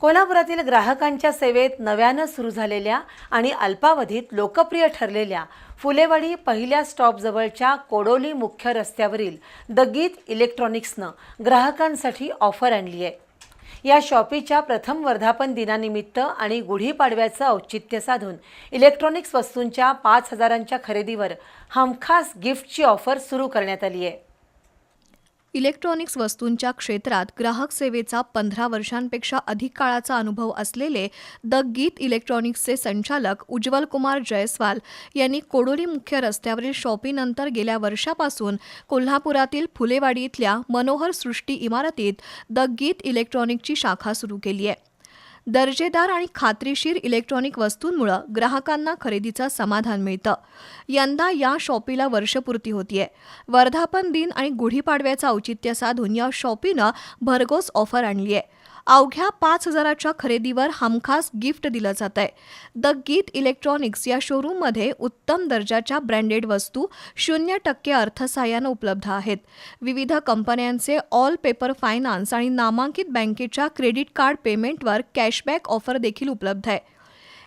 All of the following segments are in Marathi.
कोल्हापुरातील ग्राहकांच्या सेवेत नव्यानं सुरू झालेल्या आणि अल्पावधीत लोकप्रिय ठरलेल्या फुलेवाडी पहिल्या स्टॉपजवळच्या कोडोली मुख्य रस्त्यावरील द गीत इलेक्ट्रॉनिक्सनं ग्राहकांसाठी ऑफर आणली आहे. या शॉपीच्या प्रथम वर्धापन दिनानिमित्त आणि गुढीपाडव्याचं औचित्य साधून इलेक्ट्रॉनिक्स वस्तूंच्या पाच हजारांच्या खरेदीवर हमखास गिफ्टची ऑफर सुरू करण्यात आली आहे. इलेक्ट्रॉनिक्स वस्तूंच्या क्षेत्रात ग्राहक सेवेचा पंधरा वर्षांपेक्षा अधिक काळाचा अनुभव असलेले द गीत इलेक्ट्रॉनिक्सचे संचालक उज्ज्वल कुमार जयस्वाल यांनी कोडोली मुख्य रस्त्यावरील शॉपीनंतर गेल्या वर्षापासून कोल्हापुरातील फुलेवाडी इथल्या मनोहर सृष्टी इमारतीत द गीत इलेक्ट्रॉनिकची शाखा सुरू केली आहे. दर्जेदार आणि खात्रीशीर इलेक्ट्रॉनिक वस्तूंमुळं ग्राहकांना खरेदीचं समाधान मिळतं. यंदा या शॉपीला वर्षपूर्ती होतीये. वर्धापन दिन आणि गुढीपाडव्याचं औचित्य साधून या शॉपीनं भरघोस ऑफर आणली आहे अवघ्या पाच हजाराच्या खरेदीवर हमखास गिफ्ट दिलं जात आहे द गीत इलेक्ट्रॉनिक्स या शोरूममध्ये उत्तम दर्जाच्या ब्रँडेड वस्तू शून्य टक्के अर्थसहाय्यानं उपलब्ध आहेत. विविध कंपन्यांचे ऑल पेपर फायनान्स आणि नामांकित बँकेच्या क्रेडिट कार्ड पेमेंटवर कॅशबॅक ऑफर देखील उपलब्ध आहे.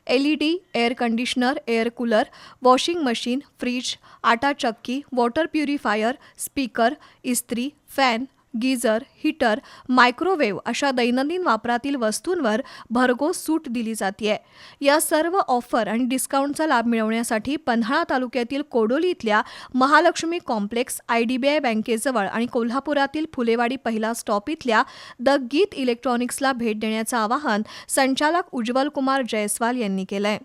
L E D air conditioner air cooler washing machine fridge आटा चक्की वॉटर प्युरिफायर स्पीकर इस्त्री फॅन गीझर हीटर मायक्रोवेव्ह अशा दैनंदिन वापरातील वस्तूंवर भरघोस सूट दिली जाते या सर्व ऑफर आणि डिस्काउंटचा लाभ मिळवण्यासाठी पन्हाळा तालुक्यातील कोडोली इथल्या Mahalaxmi complex I D B I बँकेजवळ आणि कोल्हापुरातील फुलेवाडी पहिला स्टॉप इथल्या द गीत इलेक्ट्रॉनिक्सला भेट देण्याचं आवाहन संचालक उज्ज्वल कुमार जयस्वाल यांनी केलं आहे